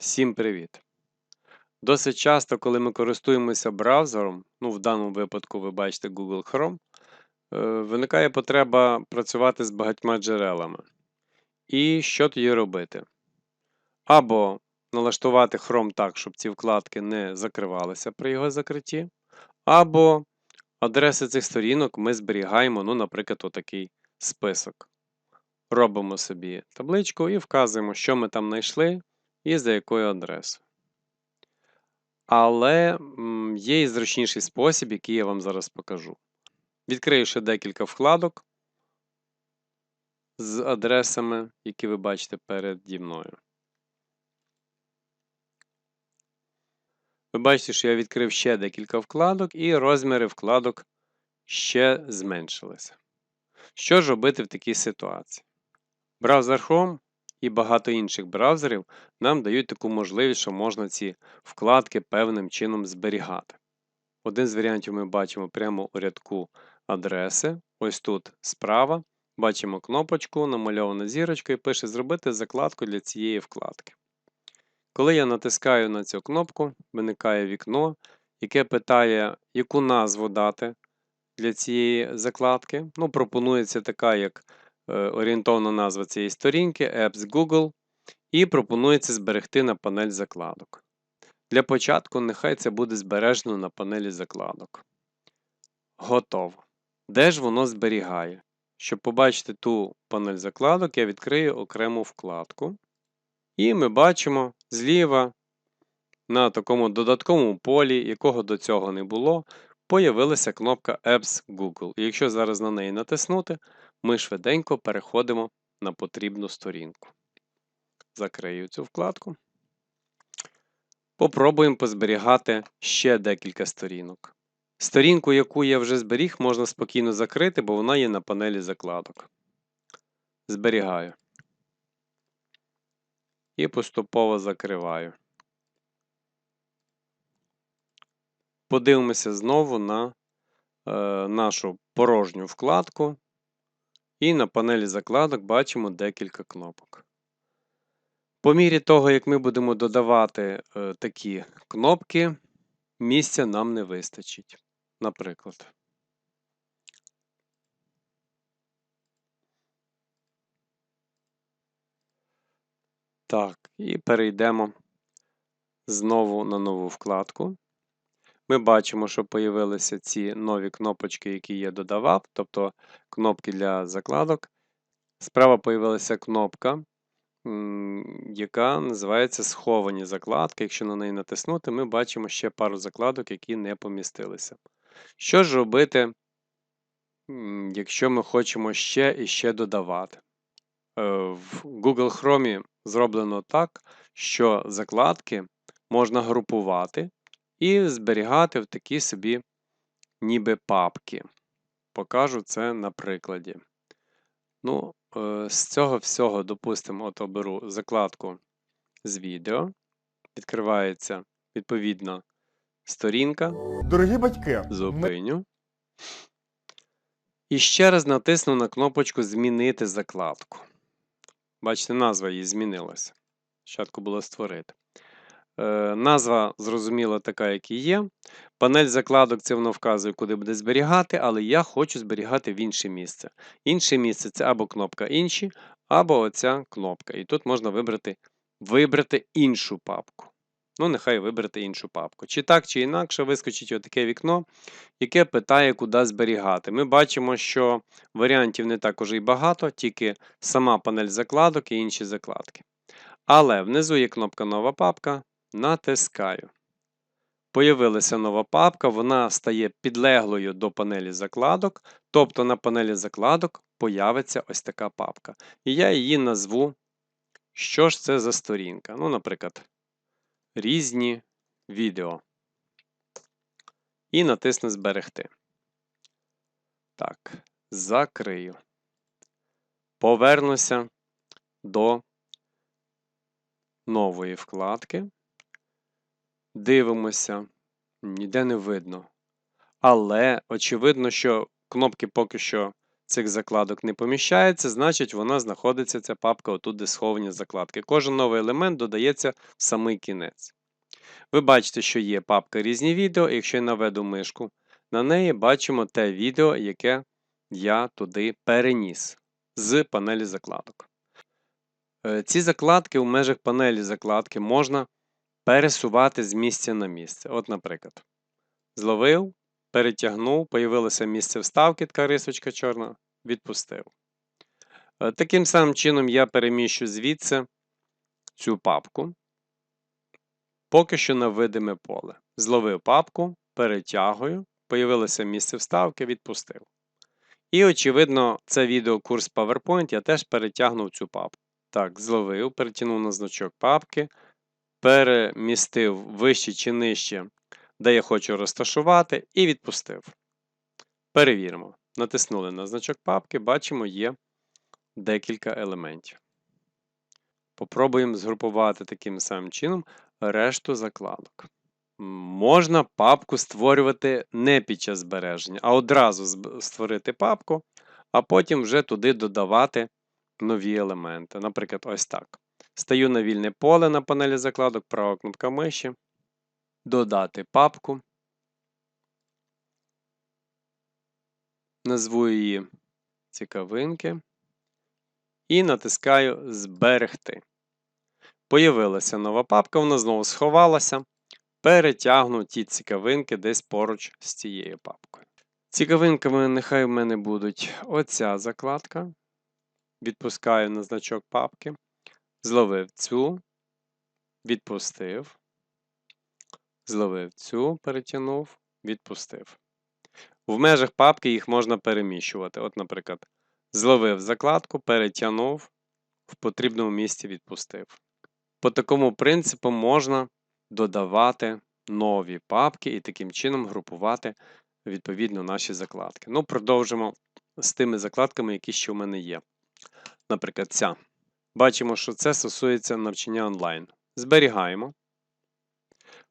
Всім привіт! Досить часто, коли ми користуємося браузером, ну в даному випадку ви бачите Google Chrome, е, виникає потреба працювати з багатьма джерелами. І що тоді робити? Або налаштувати Chrome так, щоб ці вкладки не закривалися при його закритті, або адреси цих сторінок ми зберігаємо, ну, наприклад, отакий список. Робимо собі табличку і вказуємо, що ми там знайшли і за якою адресою. Але є і зручніший спосіб, який я вам зараз покажу. Відкрию ще декілька вкладок з адресами, які ви бачите переді мною. Ви бачите, що я відкрив ще декілька вкладок, і розміри вкладок ще зменшилися. Що ж робити в такій ситуації? Браузер Chrome і багато інших браузерів нам дають таку можливість, що можна ці вкладки певним чином зберігати. Один з варіантів ми бачимо прямо у рядку адреси. Ось тут справа. Бачимо кнопочку, намальована зірочка і пише Зробити закладку для цієї вкладки. Коли я натискаю на цю кнопку, виникає вікно, яке питає, яку назву дати для цієї закладки. Ну, Пропонується така, як орієнтовна назва цієї сторінки Apps Google, і пропонується зберегти на панель закладок. Для початку нехай це буде збережено на панелі закладок. Готово. Де ж воно зберігає? Щоб побачити ту панель закладок, я відкрию окрему вкладку. І ми бачимо зліва на такому додатковому полі, якого до цього не було, появилася кнопка Apps Google. І якщо зараз на неї натиснути, ми швиденько переходимо на потрібну сторінку. Закрию цю вкладку. Попробуємо позберігати ще декілька сторінок. Сторінку, яку я вже зберіг, можна спокійно закрити, бо вона є на панелі закладок. Зберігаю. І поступово закриваю. Подивимося знову на е, нашу порожню вкладку. І на панелі закладок бачимо декілька кнопок. По мірі того, як ми будемо додавати е, такі кнопки, місця нам не вистачить. Наприклад. Так, і перейдемо знову на нову вкладку. Ми бачимо, що з'явилися ці нові кнопочки, які я додавав, тобто кнопки для закладок. Справа з'явилася кнопка, яка називається Сховані закладки. Якщо на неї натиснути, ми бачимо ще пару закладок, які не помістилися. Що ж робити, якщо ми хочемо ще і ще додавати? Е, в Google Chrome зроблено так, що закладки можна групувати і зберігати в такі собі ніби папки. Покажу це на прикладі. Ну, е, З цього всього, допустимо, от оберу закладку з відео. Відкривається відповідно сторінка. Дорогі батьки, Зупиню. І ще раз натисну на кнопочку Змінити закладку. Бачите, назва її змінилася. Спочатку було створити. Е, назва зрозуміла така, як і є. Панель закладок це воно вказує, куди буде зберігати, але я хочу зберігати в інше місце. Інше місце це або кнопка Інші, або оця кнопка. І тут можна вибрати вибрати іншу папку. Ну, нехай вибрати іншу папку. Чи так, чи інакше вискочить отаке вікно, яке питає, куди зберігати. Ми бачимо, що варіантів не так уже і багато, тільки сама панель закладок і інші закладки. Але внизу є кнопка Нова папка. Натискаю. Появилася нова папка, вона стає підлеглою до панелі закладок, тобто на панелі закладок появиться ось така папка. І я її назву, що ж це за сторінка. Ну, наприклад, різні відео. І натисну Зберегти. Так, закрию. Повернуся до нової вкладки. Дивимося, ніде не видно. Але очевидно, що кнопки поки що цих закладок не поміщається, значить вона знаходиться, ця папка отут, де сховані закладки. Кожен новий елемент додається в самий кінець. Ви бачите, що є папка різні відео, і якщо я наведу мишку, на неї бачимо те відео, яке я туди переніс з панелі закладок. Е, Ці закладки в межах панелі закладки можна пересувати з місця на місце. От, наприклад, зловив, перетягнув, появилося місце вставки, така рисочка чорна, відпустив. Е, Таким самим чином я переміщу звідси цю папку. Поки що на видиме поле. Зловив папку, перетягую, появилося місце вставки, відпустив. І, очевидно, це відеокурс PowerPoint я теж перетягнув цю папку. Так, зловив, перетягнув на значок папки, перемістив вище чи нижче, де я хочу розташувати, і відпустив. Перевіримо. Натиснули на значок папки, бачимо, є декілька елементів. Попробуємо згрупувати таким самим чином решту закладок. Можна папку створювати не під час збереження, а одразу створити папку, а потім вже туди додавати нові елементи. Наприклад, ось так. Стаю на вільне поле на панелі закладок, права кнопка миші, додати папку. Назву її цікавинки і натискаю Зберегти. Появилася нова папка, вона знову сховалася. Перетягну ті цікавинки десь поруч з цією папкою. Цікавинками нехай в мене будуть оця закладка. Відпускаю на значок папки. Зловив цю, відпустив. Зловив цю, перетягнув, відпустив. В межах папки їх можна переміщувати. От, наприклад, зловив закладку, перетягнув, в потрібному місці відпустив. По такому принципу можна додавати нові папки і таким чином групувати відповідно наші закладки. Ну, продовжимо з тими закладками, які ще в мене є. Наприклад, ця. Бачимо, що це стосується навчання онлайн. Зберігаємо.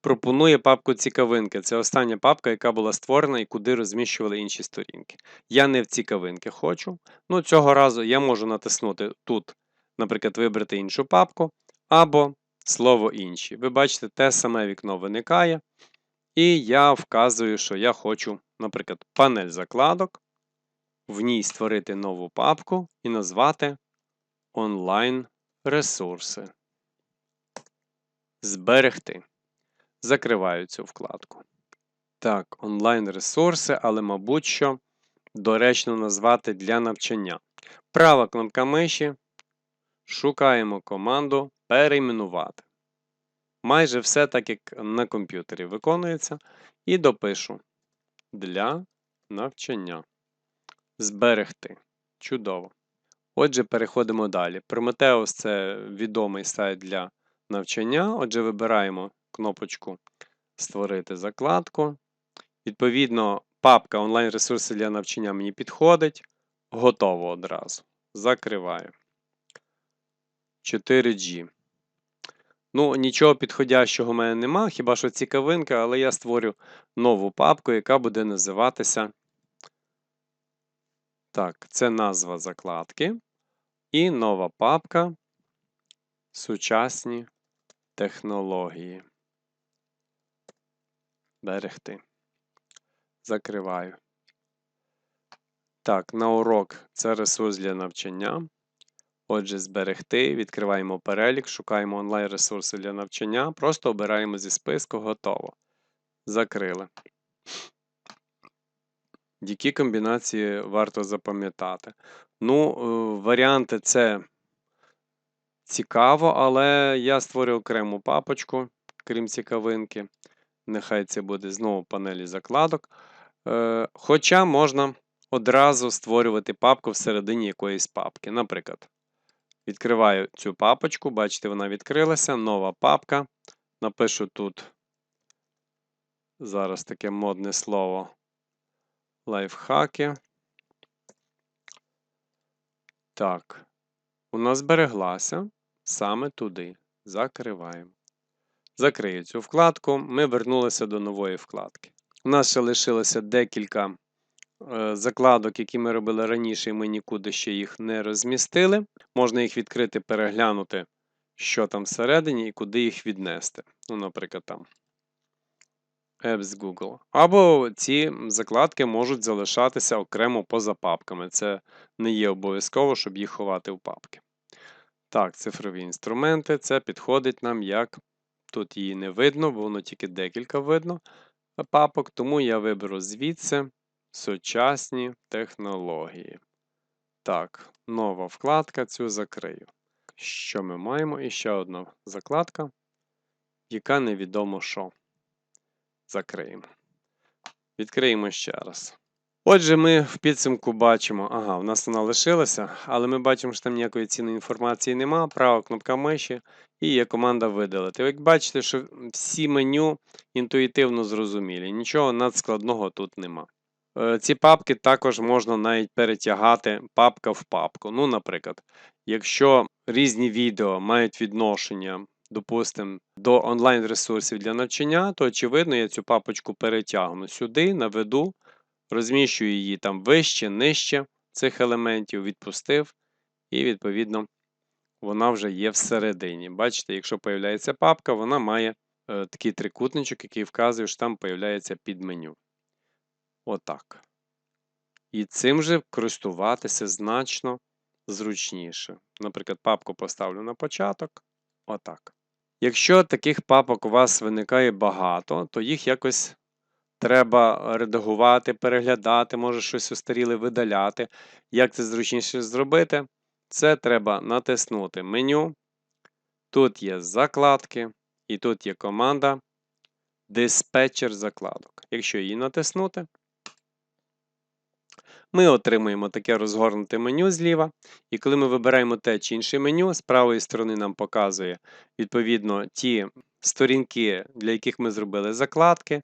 Пропонує папку цікавинки. Це остання папка, яка була створена і куди розміщували інші сторінки. Я не в цікавинки хочу. Ну, цього разу я можу натиснути тут, наприклад, вибрати іншу папку, або слово інші. Ви бачите, те саме вікно виникає. І я вказую, що я хочу, наприклад, панель закладок, в ній створити нову папку і назвати онлайн ресурси. Зберегти. Закриваю цю вкладку. Так, онлайн ресурси, але, мабуть, що доречно назвати для навчання. Права кнопка миші. Шукаємо команду перейменувати. Майже все так, як на комп'ютері виконується. І допишу для навчання. Зберегти. Чудово. Отже, переходимо далі. Prometheus – це відомий сайт для навчання. Отже, вибираємо кнопочку Створити закладку. Відповідно, папка онлайн-ресурси для навчання мені підходить. Готово одразу. Закриваю. 4G. Ну, нічого підходящого в мене нема, хіба що цікавинка, але я створю нову папку, яка буде називатися. Так, це назва закладки. І нова папка Сучасні технології. Берегти. Закриваю. Так, на урок це ресурс для навчання. Отже, зберегти, відкриваємо перелік, шукаємо онлайн-ресурси для навчання, просто обираємо зі списку готово. Закрили. Які комбінації варто запам'ятати? Ну, е, варіанти це цікаво, але я створю окрему папочку, крім цікавинки. Нехай це буде знову панелі закладок. Е, Хоча можна одразу створювати папку всередині якоїсь папки. Наприклад, відкриваю цю папочку, бачите, вона відкрилася, нова папка. Напишу тут зараз таке модне слово лайфхаки. Так, у нас збереглася саме туди. Закриваємо. Закрию цю вкладку. Ми вернулися до нової вкладки. У нас ще лишилося декілька е, закладок, які ми робили раніше, і ми нікуди ще їх не розмістили. Можна їх відкрити, переглянути, що там всередині і куди їх віднести. Ну, наприклад, там Apps Google. Або ці закладки можуть залишатися окремо поза папками. Це не є обов'язково, щоб їх ховати в папки. Так, цифрові інструменти. Це підходить нам як. Тут її не видно, бо воно тільки декілька видно папок, тому я виберу звідси сучасні технології. Так, нова вкладка, цю закрию. Що ми маємо? І ще одна закладка, яка невідомо що. Закриємо. Відкриємо ще раз. Отже, ми в підсумку бачимо, ага, в нас вона лишилася, але ми бачимо, що там ніякої цінної інформації нема. Права кнопка миші і є команда видалити. Як бачите, що всі меню інтуїтивно зрозумілі, нічого надскладного тут нема. Е, ці папки також можна навіть перетягати папка в папку. Ну, наприклад, якщо різні відео мають відношення, допустимо, до онлайн-ресурсів для навчання, то очевидно я цю папочку перетягну сюди, наведу розміщую її там вище, нижче цих елементів, відпустив, і, відповідно, вона вже є всередині. Бачите, якщо появляється папка, вона має е, такий трикутничок, який вказує, що там появляється під меню. Отак. І цим же користуватися значно зручніше. Наприклад, папку поставлю на початок. Отак. Якщо таких папок у вас виникає багато, то їх якось Треба редагувати, переглядати, може щось устаріле видаляти. Як це зручніше зробити? Це треба натиснути меню. Тут є закладки, і тут є команда диспетчер закладок. Якщо її натиснути, ми отримуємо таке розгорнуте меню зліва. І коли ми вибираємо те чи інше меню, з правої сторони нам показує відповідно ті сторінки, для яких ми зробили закладки.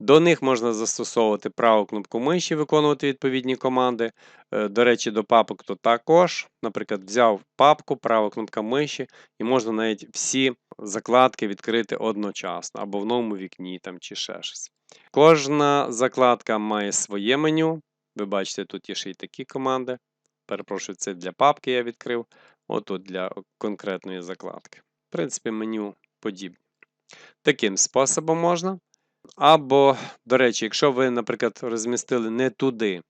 До них можна застосовувати праву кнопку миші, виконувати відповідні команди. Е, до речі, до папок то також. Наприклад, взяв папку, права кнопка миші, і можна навіть всі закладки відкрити одночасно, або в новому вікні там, чи ще щось. Кожна закладка має своє меню. Ви бачите, тут є ще й такі команди. Перепрошую, це для папки я відкрив. Отут для конкретної закладки. В принципі, меню подібне. Таким способом можна. Або, до речі, якщо ви, наприклад, розмістили не туди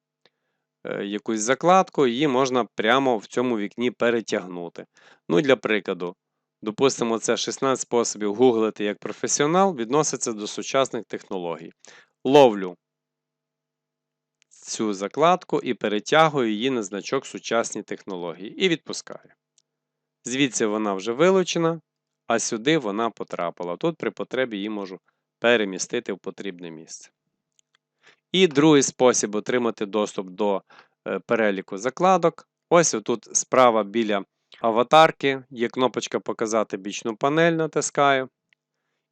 е, якусь закладку, її можна прямо в цьому вікні перетягнути. Ну, для прикладу, допустимо, це 16 способів гуглити як професіонал, відноситься до сучасних технологій. Ловлю цю закладку і перетягую її на значок сучасні технології і відпускаю. Звідси вона вже вилучена, а сюди вона потрапила. Тут при потребі її можу перемістити в потрібне місце. І другий спосіб отримати доступ до е, переліку закладок. Ось тут справа біля аватарки є кнопочка Показати бічну панель, натискаю.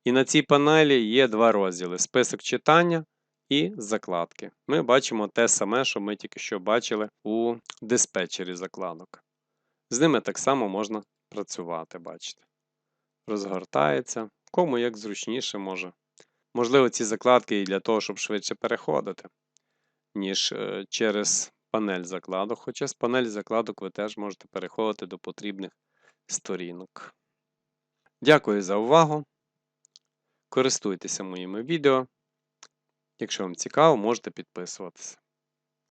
І на цій панелі є два розділи: список читання і закладки. Ми бачимо те саме, що ми тільки що бачили у диспетчері закладок. З ними так само можна працювати, бачите. Розгортається, кому як зручніше може. Можливо, ці закладки і для того, щоб швидше переходити, ніж е, через панель закладок. Хоча з панель закладок ви теж можете переходити до потрібних сторінок. Дякую за увагу. Користуйтеся моїми відео. Якщо вам цікаво, можете підписуватися.